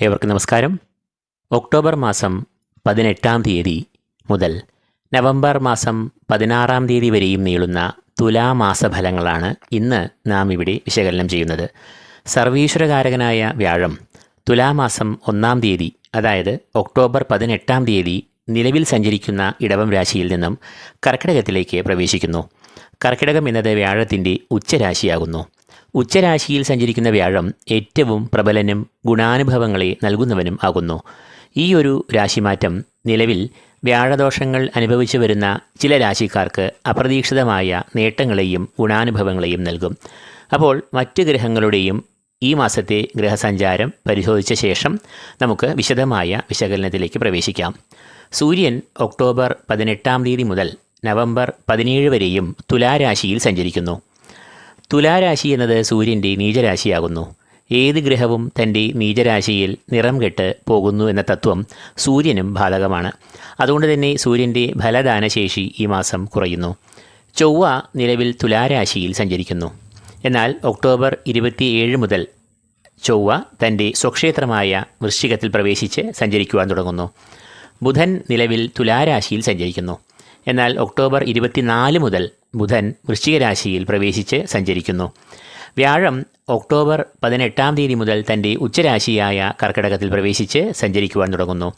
ഏവർക്കും നമസ്കാരം. ഒക്ടോബർ മാസം പതിനെട്ടാം തീയതി മുതൽ നവംബർ മാസം പതിനാറാം തീയതി വരെയും നീളുന്ന തുലാമാസ ഫലങ്ങളാണ് ഇന്ന് നാം ഇവിടെ വിശകലനം ചെയ്യുന്നത്. സർവീശ്വരകാരകനായ വ്യാഴം തുലാമാസം ഒന്നാം തീയതി അതായത് ഒക്ടോബർ പതിനെട്ടാം തീയതി നിലവിൽ സഞ്ചരിക്കുന്ന ഇടവം രാശിയിൽ നിന്നും കർക്കിടകത്തിലേക്ക് പ്രവേശിക്കുന്നു. കർക്കിടകം എന്നത് വ്യാഴത്തിന്റെ ഉച്ചരാശിയാകുന്നു. ഉച്ചരാശിയിൽ സഞ്ചരിക്കുന്ന വ്യാഴം ഏറ്റവും പ്രബലനും ഗുണാനുഭവങ്ങളെ നൽകുന്നവനും ആകുന്നു. ഈ ഒരു രാശിമാറ്റം നിലവിൽ വ്യാഴദോഷങ്ങൾ അനുഭവിച്ചു വരുന്ന ചില രാശിക്കാർക്ക് അപ്രതീക്ഷിതമായ നേട്ടങ്ങളെയും ഗുണാനുഭവങ്ങളെയും നൽകും. അപ്പോൾ മറ്റ് ഗ്രഹങ്ങളുടെയും ഈ മാസത്തെ ഗ്രഹസഞ്ചാരം പരിശോധിച്ച ശേഷം നമുക്ക് വിശദമായ വിശകലനത്തിലേക്ക് പ്രവേശിക്കാം. സൂര്യൻ ഒക്ടോബർ പതിനെട്ടാം തീയതി മുതൽ നവംബർ പതിനേഴ് വരെയും തുലാരാശിയിൽ സഞ്ചരിക്കുന്നു. തുലാരാശി എന്നത് സൂര്യന്റെ നീചരാശിയാകുന്നു. ഏത് ഗ്രഹവും തന്റെ നീചരാശിയിൽ നിറം കെട്ട് പോകുന്നു എന്ന തത്വം സൂര്യനും ബാധകമാണ് അതുകൊണ്ട് തന്നെ സൂര്യന്റെ ഫലദാനശേഷി ഈ മാസം കുറയുന്നു. ചൊവ്വ നിലവിൽ തുലാരാശിയിൽ സഞ്ചരിക്കുന്നു. എന്നാൽ ഒക്ടോബർ ഇരുപത്തിയേഴ് മുതൽ ചൊവ്വ തന്റെ സ്വക്ഷേത്രമായ വൃശ്ചികത്തിൽ പ്രവേശിച്ച് സഞ്ചരിക്കുവാൻ തുടങ്ങുന്നു. ബുധൻ നിലവിൽ തുലാരാശിയിൽ സഞ്ചരിക്കുന്നു. എന്നാൽ ഒക്ടോബർ ഇരുപത്തിനാല് മുതൽ ബുധൻ വൃശ്ചികരാശിയിൽ പ്രവേശിച്ച് സഞ്ചരിക്കുന്നു. വ്യാഴം ഒക്ടോബർ പതിനെട്ടാം തീയതി മുതൽ തന്റെ ഉച്ചരാശിയായ കർക്കിടകത്തിൽ പ്രവേശിച്ച് സഞ്ചരിക്കുവാൻ തുടങ്ങുന്നു.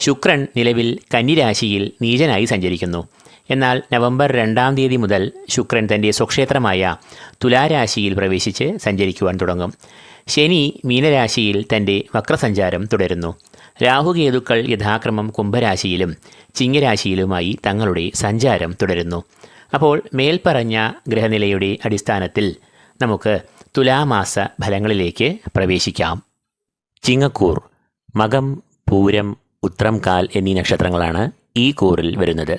ശുക്രൻ നിലവിൽ കന്നിരാശിയിൽ നീചനായി സഞ്ചരിക്കുന്നു. എന്നാൽ നവംബർ രണ്ടാം തീയതി മുതൽ ശുക്രൻ തന്റെ സ്വക്ഷേത്രമായ തുലാരാശിയിൽ പ്രവേശിച്ച് സഞ്ചരിക്കുവാൻ തുടങ്ങും. ശനി മീനരാശിയിൽ തന്റെ വക്രസഞ്ചാരം തുടരുന്നു. രാഹുകേതുക്കൾ യഥാക്രമം കുംഭരാശിയിലും ചിങ്ങരാശിയിലുമായി തങ്ങളുടെ സഞ്ചാരം തുടരുന്നു. അപ്പോൾ മേൽപ്പറഞ്ഞ ഗ്രഹനിലയുടെ അടിസ്ഥാനത്തിൽ നമുക്ക് തുലാമാസ ഫലങ്ങളിലേക്ക് പ്രവേശിക്കാം. ചിങ്ങക്കൂർ മകം പൂരം ഉത്രം കാൽ എന്നീ നക്ഷത്രങ്ങളാണ് ഈ കൂറിൽ വരുന്നത്.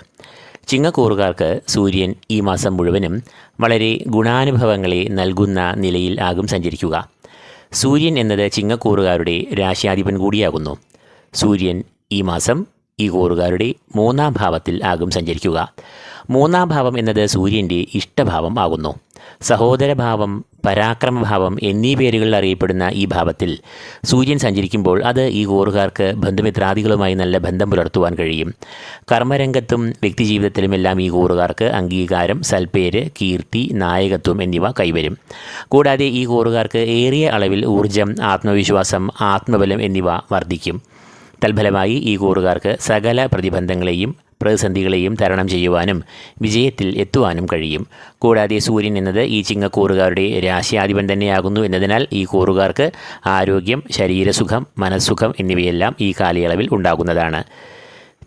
ചിങ്ങക്കൂറുകാർക്ക് സൂര്യൻ ഈ മാസം മുഴുവനും വളരെ ഗുണാനുഭവങ്ങളെ നൽകുന്ന നിലയിൽ ആകും സഞ്ചരിക്കുക. സൂര്യൻ എന്നത് ചിങ്ങക്കൂറുകാരുടെ രാശ്യാധിപൻ കൂടിയാകുന്നു. സൂര്യൻ ഈ മാസം ഈ കൂറുകാരുടെ മൂന്നാം ഭാവത്തിൽ ആകും സഞ്ചരിക്കുക. മൂന്നാം ഭാവം എന്നത് സൂര്യന്റെ ഇഷ്ടഭാവം ആകുന്നു. സഹോദരഭാവം പരാക്രമഭാവം എന്നീ പേരുകളിൽ അറിയപ്പെടുന്ന ഈ ഭാവത്തിൽ സൂര്യൻ സഞ്ചരിക്കുമ്പോൾ അത് ഈ കൂറുകാർക്ക് ബന്ധുമിത്രാദികളുമായി നല്ല ബന്ധം പുലർത്തുവാൻ കഴിയും. കർമ്മരംഗത്തും വ്യക്തിജീവിതത്തിലുമെല്ലാം ഈ കൂറുകാർക്ക് അംഗീകാരം സൽപ്പേര് കീർത്തി നായകത്വം എന്നിവ കൈവരും. കൂടാതെ ഈ കൂറുകാർക്ക് ഏറിയ അളവിൽ ഊർജം ആത്മവിശ്വാസം ആത്മബലം എന്നിവ വർദ്ധിക്കും. തൽഫലമായി ഈ കൂറുകാർക്ക് സകല പ്രതിബന്ധങ്ങളെയും പ്രതിസന്ധികളെയും തരണം ചെയ്യുവാനും വിജയത്തിൽ എത്തുവാനും കഴിയും. കൂടാതെ സൂര്യൻ എന്നത് ഈ ചിങ്ങക്കൂറുകാരുടെ രാശിയാധിപൻ തന്നെയാകുന്നു എന്നതിനാൽ ഈ കൂറുകാർക്ക് ആരോഗ്യം ശരീരസുഖം മനസ്സുഖം എന്നിവയെല്ലാം ഈ കാലയളവിൽ ഉണ്ടാകുന്നതാണ്.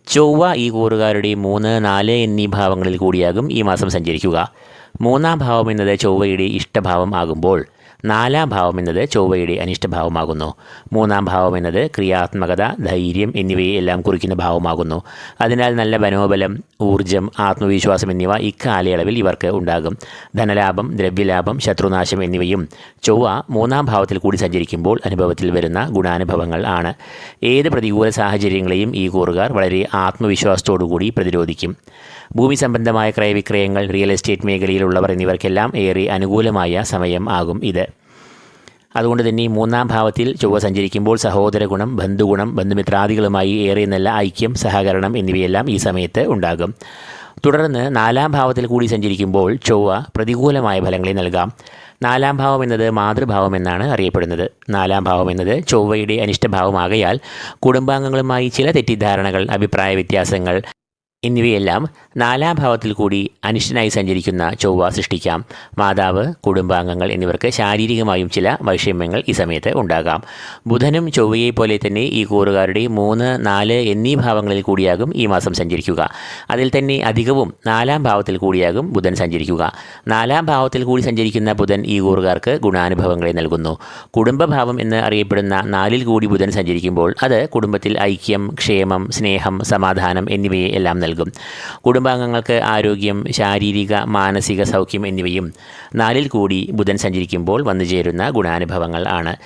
ചൊവ്വ ഈ കൂറുകാരുടെ മൂന്ന് നാല് എന്നീ ഭാവങ്ങളിൽ കൂടിയാകും ഈ മാസം സഞ്ചരിക്കുക. മൂന്നാം ഭാവം എന്നത് ചൊവ്വയുടെ ഇഷ്ടഭാവം ആകുമ്പോൾ നാലാം ഭാവം എന്നത് ചൊവ്വയുടെ അനിഷ്ടഭാവമാകുന്നു. മൂന്നാം ഭാവം എന്നത് ക്രിയാത്മകത ധൈര്യം എന്നിവയെ എല്ലാം കുറിക്കുന്ന ഭാവമാകുന്നു. അതിനാൽ നല്ല മനോബലം ഊർജം ആത്മവിശ്വാസം എന്നിവ ഇക്കാലയളവിൽ ഇവർക്ക് ഉണ്ടാകും. ധനലാഭം ദ്രവ്യലാഭം ശത്രുനാശം എന്നിവയും ചൊവ്വ മൂന്നാം ഭാവത്തിൽ കൂടി സഞ്ചരിക്കുമ്പോൾ അനുഭവത്തിൽ വരുന്ന ഗുണാനുഭവങ്ങൾ ആണ്. ഏത് പ്രതികൂല സാഹചര്യങ്ങളെയും ഈ കൂറുകാർ വളരെ ആത്മവിശ്വാസത്തോടുകൂടി പ്രതിരോധിക്കും. ഭൂമി സംബന്ധമായ ക്രയവിക്രയങ്ങൾ റിയൽ എസ്റ്റേറ്റ് മേഖലയിലുള്ളവർ എന്നിവർക്കെല്ലാം ഏറെ അനുകൂലമായ സമയം ആകും ഇത്. അതുകൊണ്ട് തന്നെ ഈ മൂന്നാം ഭാവത്തിൽ ചൊവ്വ സഞ്ചരിക്കുമ്പോൾ സഹോദര ഗുണം ബന്ധുഗുണം ബന്ധുമിത്രാദികളുമായി ഏറെ നല്ല ഐക്യം സഹകരണം എന്നിവയെല്ലാം ഈ സമയത്ത് ഉണ്ടാകും. തുടർന്ന് നാലാം ഭാവത്തിൽ കൂടി സഞ്ചരിക്കുമ്പോൾ ചൊവ്വ പ്രതികൂലമായ ഫലങ്ങളെ നൽകാം. നാലാം ഭാവം എന്നത് മാതൃഭാവം എന്നാണ് അറിയപ്പെടുന്നത്. നാലാം ഭാവം എന്നത് ചൊവ്വയുടെ അനിഷ്ടഭാവമാകയാൽ കുടുംബാംഗങ്ങളുമായി ചില തെറ്റിദ്ധാരണകൾ അഭിപ്രായ വ്യത്യാസങ്ങൾ എന്നിവയെല്ലാം നാലാം ഭാവത്തിൽ കൂടി അനിഷ്ടനായി സഞ്ചരിക്കുന്ന ചൊവ്വ സൃഷ്ടിക്കാം. മാതാവ് കുടുംബാംഗങ്ങൾ എന്നിവർക്ക് ശാരീരികമായും ചില വൈഷമ്യങ്ങൾ ഈ സമയത്ത് ഉണ്ടാകാം. ബുധനും ചൊവ്വയെ പോലെ തന്നെ ഈ കൂറുകാരുടെ മൂന്ന് നാല് എന്നീ ഭാവങ്ങളിൽ കൂടിയാകും ഈ മാസം സഞ്ചരിക്കുക. അതിൽ തന്നെ അധികവും നാലാം ഭാവത്തിൽ കൂടിയാകും ബുധൻ സഞ്ചരിക്കുക. നാലാം ഭാവത്തിൽ കൂടി സഞ്ചരിക്കുന്ന ബുധൻ ഈ കൂറുകാർക്ക് ഗുണാനുഭവങ്ങളെ നൽകുന്നു. കുടുംബഭാവം എന്ന് അറിയപ്പെടുന്ന നാലിൽ കൂടി ബുധൻ സഞ്ചരിക്കുമ്പോൾ അത് കുടുംബത്തിൽ ഐക്യം ക്ഷേമം സ്നേഹം സമാധാനം എന്നിവയെ എല്ലാം കുടുംബാംഗങ്ങൾക്ക് ആരോഗ്യം ശാരീരിക മാനസിക സൗഖ്യം എന്നിവയും നാലിൽ കൂടി ബുധൻ സഞ്ചരിക്കുമ്പോൾ വന്നുചേരുന്ന ഗുണാനുഭവങ്ങൾ ആണ്.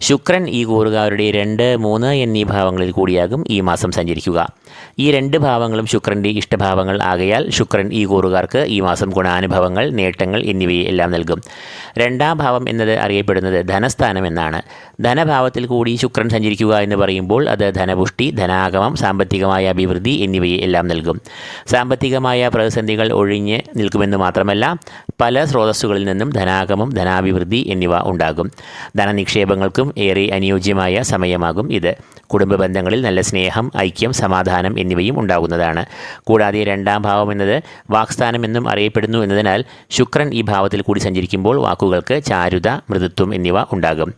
ശുക്രൻ ഈ കൂറുകാരുടെ രണ്ട് മൂന്ന് എന്നീ ഭാവങ്ങളിൽ കൂടിയാകും ഈ മാസം സഞ്ചരിക്കുക. ഈ രണ്ട് ഭാവങ്ങളും ശുക്രന്റെ ഇഷ്ടഭാവങ്ങൾ ആകയാൽ ശുക്രൻ ഈ കൂറുകാർക്ക് ഈ മാസം ഗുണാനുഭവങ്ങൾ നേട്ടങ്ങൾ എന്നിവയെ എല്ലാം നൽകും. രണ്ടാം ഭാവം എന്നത് അറിയപ്പെടുന്നത് ധനസ്ഥാനം എന്നാണ്. ധനഭാവത്തിൽ കൂടി ശുക്രൻ സഞ്ചരിക്കുക എന്ന് പറയുമ്പോൾ അത് ധനപുഷ്ടി ധനാഗമം സാമ്പത്തികമായ അഭിവൃദ്ധി എന്നിവയെ എല്ലാം നൽകും. സാമ്പത്തികമായ പ്രതിസന്ധികൾ ഒഴിഞ്ഞ് നിൽക്കുമെന്ന് മാത്രമല്ല പല സ്രോതസ്സുകളിൽ നിന്നും ധനാഗമം ധനാഭിവൃദ്ധി എന്നിവ ഉണ്ടാകും. ധനനിക്ഷേപങ്ങൾക്കും ഏറെ അനുയോജ്യമായ സമയമാകും ഇത്. കുടുംബ ബന്ധങ്ങളിൽ നല്ല സ്നേഹം ഐക്യം സമാധാനം എന്നിവയും ഉണ്ടാകുന്നതാണ്. കൂടാതെ രണ്ടാം ഭാവം എന്നത് വാക്സ്ഥാനം എന്നും അറിയപ്പെടുന്നു എന്നതിനാൽ ശുക്രൻ ഈ ഭാവത്തിൽ കൂടി സഞ്ചരിക്കുമ്പോൾ വാക്കുകൾക്ക് ചാരുത മൃദുത്വം എന്നിവ ഉണ്ടാകും.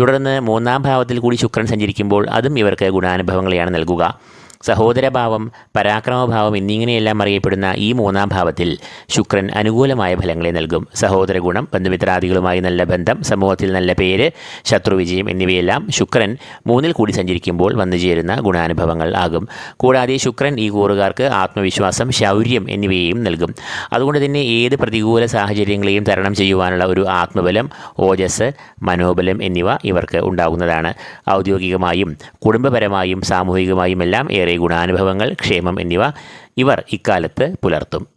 തുടർന്ന് മൂന്നാം ഭാവത്തിൽ കൂടി ശുക്രൻ സഞ്ചരിക്കുമ്പോൾ അതും ഇവർക്ക് ഗുണാനുഭവങ്ങളെയാണ് നൽകുക. സഹോദരഭാവം പരാക്രമഭാവം എന്നിങ്ങനെയെല്ലാം അറിയപ്പെടുന്ന ഈ മൂന്നാം ഭാവത്തിൽ ശുക്രൻ അനുകൂലമായ ഫലങ്ങളെ നൽകും. സഹോദര ഗുണം ബന്ധുമിത്രാദികളുമായി നല്ല ബന്ധം സമൂഹത്തിൽ നല്ല പേര് ശത്രുവിജയം എന്നിവയെല്ലാം ശുക്രൻ മൂന്നിൽ കൂടി സഞ്ചരിക്കുമ്പോൾ വന്നു ചേരുന്ന ഗുണാനുഭവങ്ങൾ ആകും. കൂടാതെ ശുക്രൻ ഈ കൂറുകാർക്ക് ആത്മവിശ്വാസം ശൗര്യം എന്നിവയെയും നൽകും. അതുകൊണ്ട് തന്നെ ഏത് പ്രതികൂല സാഹചര്യങ്ങളെയും തരണം ചെയ്യുവാനുള്ള ഒരു ആത്മബലം ഓജസ് മനോബലം എന്നിവ ഇവർക്ക് ഉണ്ടാകുന്നതാണ്. ഔദ്യോഗികമായും കുടുംബപരമായും സാമൂഹികമായും എല്ലാം ഏറെ ഗുണാനുഭവങ്ങൾ ക്ഷേമം എന്നിവ ഇവർ ഇക്കാലത്ത് പുലർത്തും.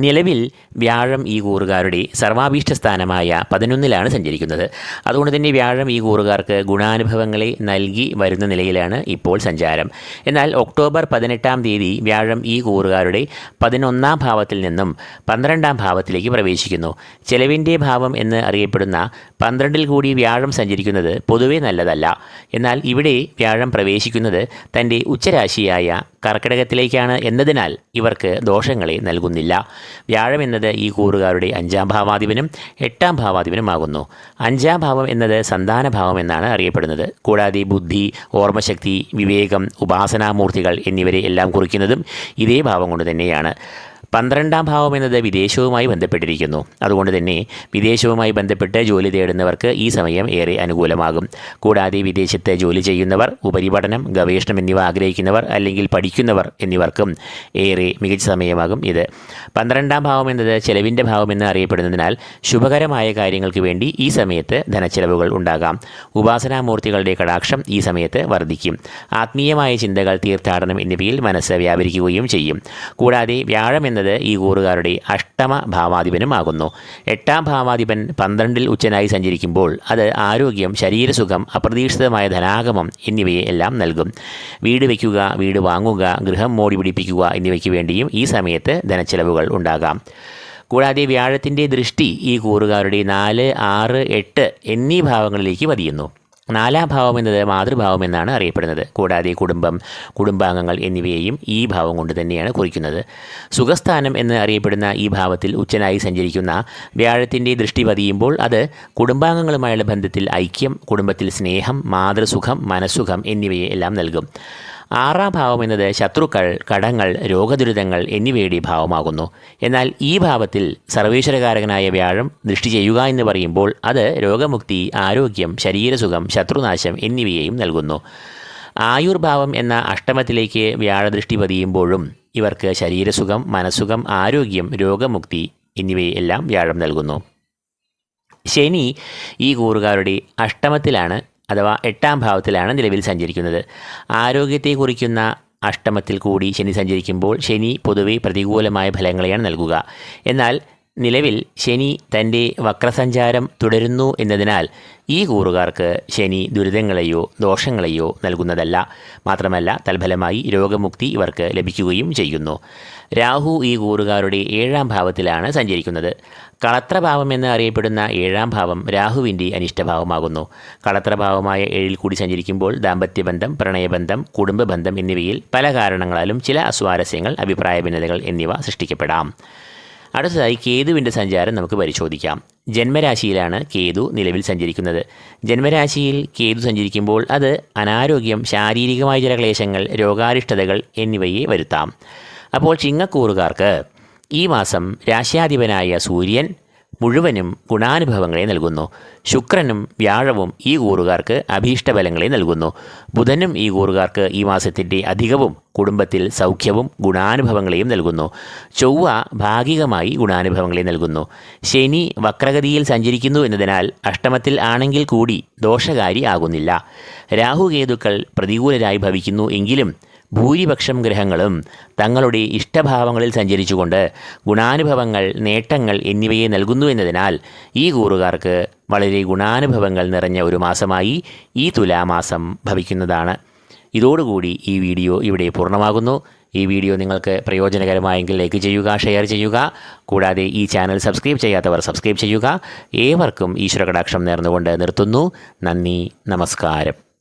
നിലവിൽ വ്യാഴം ഈ കൂറുകാരുടെ സർവാഭീഷ്ട സ്ഥാനമായ പതിനൊന്നിലാണ് സഞ്ചരിക്കുന്നത്. അതുകൊണ്ട് തന്നെ വ്യാഴം ഈ കൂറുകാർക്ക് ഗുണാനുഭവങ്ങളെ നൽകി വരുന്ന നിലയിലാണ് ഇപ്പോൾ സഞ്ചാരം. എന്നാൽ ഒക്ടോബർ പതിനെട്ടാം തീയതി വ്യാഴം ഈ കൂറുകാരുടെ പതിനൊന്നാം ഭാവത്തിൽ നിന്നും പന്ത്രണ്ടാം ഭാവത്തിലേക്ക് പ്രവേശിക്കുന്നു. ചെലവിന്റെ ഭാവം എന്ന് അറിയപ്പെടുന്ന പന്ത്രണ്ടിൽ കൂടി വ്യാഴം സഞ്ചരിക്കുന്നത് പൊതുവേ നല്ലതല്ല. എന്നാൽ ഇവിടെ വ്യാഴം പ്രവേശിക്കുന്നത് തന്റെ ഉച്ചരാശിയായ കർക്കിടകത്തിലേക്കാണ് എന്നതിനാൽ ഇവർക്ക് ദോഷങ്ങളെ നൽകുന്നില്ല. വ്യാഴം എന്നത് ഈ കൂറുകാരുടെ അഞ്ചാം ഭാവാധിപനും എട്ടാം ഭാവാധിപനുമാകുന്നു. അഞ്ചാം ഭാവം എന്നത് സന്താന ഭാവം എന്നാണ് അറിയപ്പെടുന്നത്. കൂടാതെ ബുദ്ധി ഓർമ്മശക്തി വിവേകം ഉപാസനാമൂർത്തികൾ എന്നിവരെ എല്ലാം കുറിക്കുന്നതും ഇതേ ഭാവം കൊണ്ട് തന്നെയാണ്. പന്ത്രണ്ടാം ഭാവം എന്നത് വിദേശവുമായി ബന്ധപ്പെട്ടിരിക്കുന്നു. അതുകൊണ്ട് തന്നെ വിദേശവുമായി ബന്ധപ്പെട്ട് ജോലി തേടുന്നവർക്ക് ഈ സമയം ഏറെ അനുകൂലമാകും. കൂടാതെ വിദേശത്ത് ജോലി ചെയ്യുന്നവർ ഉപരിപഠനം ഗവേഷണം എന്നിവ ആഗ്രഹിക്കുന്നവർ അല്ലെങ്കിൽ പഠിക്കുന്നവർ എന്നിവർക്കും ഏറെ മികച്ച സമയമാകും ഇത്. പന്ത്രണ്ടാം ഭാവം എന്നത് ചെലവിന്റെ ഭാവം എന്ന് അറിയപ്പെടുന്നതിനാൽ ശുഭകരമായ കാര്യങ്ങൾക്ക് വേണ്ടി ഈ സമയത്ത് ധനച്ചെലവുകൾ ഉണ്ടാകാം. ഉപാസനാമൂർത്തികളുടെ കടാക്ഷം ഈ സമയത്ത് വർദ്ധിക്കും. ആത്മീയമായ ചിന്തകൾ തീർത്ഥാടനം എന്നിവയിൽ മനസ്സ് വ്യാപരിക്കുകയും ചെയ്യും. കൂടാതെ വ്യാഴം എന്നത് ഈ കൂറുകാരുടെ അഷ്ടമ ഭാവാധിപനുമാകുന്നു. എട്ടാം ഭാവാധിപൻ പന്ത്രണ്ടിൽ ഉച്ചനായി സഞ്ചരിക്കുമ്പോൾ അത് ആരോഗ്യം ശരീരസുഖം അപ്രതീക്ഷിതമായ ധനാഗമം എന്നിവയെ എല്ലാം നൽകും. വീട് വയ്ക്കുക വീട് വാങ്ങുക ഗൃഹം മോടി പിടിപ്പിക്കുക എന്നിവയ്ക്ക് വേണ്ടിയും ഈ സമയത്ത് ധനച്ചെലവുകൾ ഉണ്ടാകാം. കൂടാതെ വ്യാഴത്തിന്റെ ദൃഷ്ടി ഈ കൂറുകാരുടെ നാല് ആറ് എട്ട് എന്നീ ഭാവങ്ങളിലേക്ക് പതിയുന്നു. നാലാം ഭാവം എന്നത് മാതൃഭാവം എന്നാണ് അറിയപ്പെടുന്നത്. കൂടാതെ കുടുംബം കുടുംബാംഗങ്ങൾ എന്നിവയെയും ഈ ഭാവം കൊണ്ട് തന്നെയാണ് കുറിക്കുന്നത്. സുഖസ്ഥാനം എന്ന് അറിയപ്പെടുന്ന ഈ ഭാവത്തിൽ ഉച്ചനായി സഞ്ചരിക്കുന്ന വ്യാഴത്തിന്റെ ദൃഷ്ടി പതിയുമ്പോൾ അത് കുടുംബാംഗങ്ങളുമായുള്ള ബന്ധത്തിൽ ഐക്യം കുടുംബത്തിൽ സ്നേഹം മാതൃസുഖം മനസ്സുഖം എന്നിവയെ എല്ലാം നൽകും. ആറാം ഭാവം എന്നത് ശത്രുക്കൾ കടങ്ങൾ രോഗദുരിതങ്ങൾ എന്നിവയുടെ ഭാവമാകുന്നു. എന്നാൽ ഈ ഭാവത്തിൽ സർവേശ്വരകാരകനായ വ്യാഴം ദൃഷ്ടി ചെയ്യുക എന്ന് പറയുമ്പോൾ അത് രോഗമുക്തി ആരോഗ്യം ശരീരസുഖം ശത്രുനാശം എന്നിവയെയും നൽകുന്നു. ആയുർഭാവം എന്ന അഷ്ടമത്തിലേക്ക് വ്യാഴദൃഷ്ടി പതിയുമ്പോഴും ഇവർക്ക് ശരീരസുഖം മനസ്സുഖം ആരോഗ്യം രോഗമുക്തി എന്നിവയെല്ലാം വ്യാഴം നൽകുന്നു. ശനി ഈ കൂറുകാരുടെ അഷ്ടമത്തിലാണ് അഥവാ എട്ടാം ഭാവത്തിലാണ് നിലവിൽ സഞ്ചരിക്കുന്നത്. ആരോഗ്യത്തെ കുറിക്കുന്ന അഷ്ടമത്തിൽ കൂടി ശനി സഞ്ചരിക്കുമ്പോൾ ശനി പൊതുവെ പ്രതികൂലമായ ഫലങ്ങളെയാണ് നൽകുക. എന്നാൽ നിലവിൽ ശനി തന്റെ വക്രസഞ്ചാരം തുടരുന്നു എന്നതിനാൽ ഈ കൂറുകാർക്ക് ശനി ദുരിതങ്ങളെയോ ദോഷങ്ങളെയോ നൽകുന്നതല്ല. മാത്രമല്ല തൽഫലമായി രോഗമുക്തി ഇവർക്ക് ലഭിക്കുകയും ചെയ്യുന്നു. രാഹു ഈ കൂറുകാരുടെ ഏഴാം ഭാവത്തിലാണ് സഞ്ചരിക്കുന്നത്. കളത്രഭാവം എന്ന് അറിയപ്പെടുന്ന ഏഴാം ഭാവം രാഹുവിന്റെ അനിഷ്ടഭാവമാകുന്നു. കളത്രഭാവമായ ഏഴിൽ കൂടി സഞ്ചരിക്കുമ്പോൾ ദാമ്പത്യബന്ധം പ്രണയബന്ധം കുടുംബബന്ധം എന്നിവയിൽ പല കാരണങ്ങളാലും ചില അസ്വാരസ്യങ്ങൾ അഭിപ്രായ ഭിന്നതകൾ എന്നിവ സൃഷ്ടിക്കപ്പെടാം. അടുത്തതായി കേതുവിന്റെ സഞ്ചാരം നമുക്ക് പരിശോധിക്കാം. ജന്മരാശിയിലാണ് കേതു നിലവിൽ സഞ്ചരിക്കുന്നത്. ജന്മരാശിയിൽ കേതു സഞ്ചരിക്കുമ്പോൾ അത് അനാരോഗ്യം ശാരീരികമായ ചില ക്ലേശങ്ങൾ രോഗാരിഷ്ടതകൾ എന്നിവയെ വരുത്താം. അപ്പോൾ ചിങ്ങക്കൂറുകാർക്ക് ഈ മാസം രാശ്യാധിപനായ സൂര്യൻ മുഴുവനും ഗുണാനുഭവങ്ങളെ നൽകുന്നു. ശുക്രനും വ്യാഴവും ഈ കൂറുകാർക്ക് അഭീഷ്ടഫലങ്ങളെ നൽകുന്നു. ബുധനും ഈ കൂറുകാർക്ക് ഈ മാസത്തിന്റെ അധികവും കുടുംബത്തിൽ സൗഖ്യവും ഗുണാനുഭവങ്ങളെയും നൽകുന്നു. ചൊവ്വ ഭാഗികമായി ഗുണാനുഭവങ്ങളെ നൽകുന്നു. ശനി വക്രഗതിയിൽ സഞ്ചരിക്കുന്നു എന്നതിനാൽ അഷ്ടമത്തിൽ ആണെങ്കിൽ കൂടി ദോഷകാരി ആകുന്നില്ല. രാഹുകേതുക്കൾ പ്രതികൂലരായി ഭവിക്കുന്നു എങ്കിലും ഭൂരിപക്ഷം ഗ്രഹങ്ങളും തങ്ങളുടെ ഇഷ്ടഭാവങ്ങളിൽ സഞ്ചരിച്ചുകൊണ്ട് ഗുണാനുഭവങ്ങൾ നേട്ടങ്ങൾ എന്നിവയെ നൽകുന്നു എന്നതിനാൽ ഈ കൂറുകാർക്ക് വളരെ ഗുണാനുഭവങ്ങൾ നിറഞ്ഞ ഒരു മാസമായി ഈ തുലാമാസം ഭവിക്കുന്നതാണ്. ഇതോടുകൂടി ഈ വീഡിയോ ഇവിടെ പൂർണമാകുന്നു. ഈ വീഡിയോ നിങ്ങൾക്ക് പ്രയോജനകരമായെങ്കിൽ ലൈക്ക് ചെയ്യുക ഷെയർ ചെയ്യുക. കൂടാതെ ഈ ചാനൽ സബ്സ്ക്രൈബ് ചെയ്യാത്തവർ സബ്സ്ക്രൈബ് ചെയ്യുക. ഏവർക്കും ഈശ്വര കടാക്ഷം നേർന്നുകൊണ്ട് നിർത്തുന്നു. നന്ദി നമസ്കാരം.